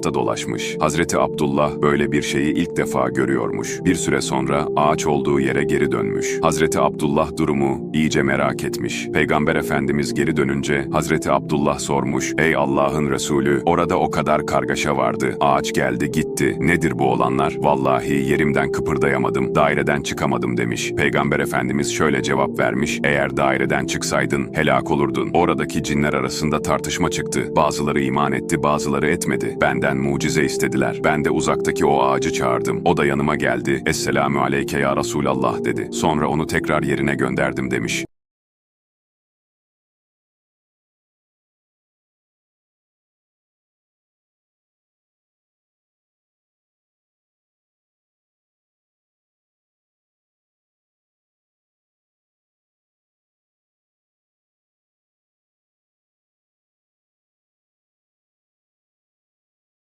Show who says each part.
Speaker 1: etrafta dolaşmış. Hazreti Abdullah böyle bir şeyi ilk defa görüyormuş. Bir süre sonra ağaç olduğu yere geri dönmüş. Hazreti Abdullah durumu iyice merak etmiş. Peygamber Efendimiz geri dönünce Hazreti Abdullah sormuş. Ey Allah'ın Resulü orada o kadar kargaşa vardı. Ağaç geldi gitti. Nedir bu olanlar? Vallahi yerimden kıpırdayamadım. Daireden çıkamadım demiş. Peygamber Efendimiz şöyle cevap vermiş. Eğer daireden çıksaydın helak olurdun. Oradaki cinler arasında tartışma çıktı. Bazıları iman etti bazıları etmedi. Benden mucize istediler. Ben de uzaktaki o ağacı çağırdım. O da yanıma geldi. Esselamü aleyke ya Resulallah dedi. Sonra onu tekrar yerine gönderdim demiş.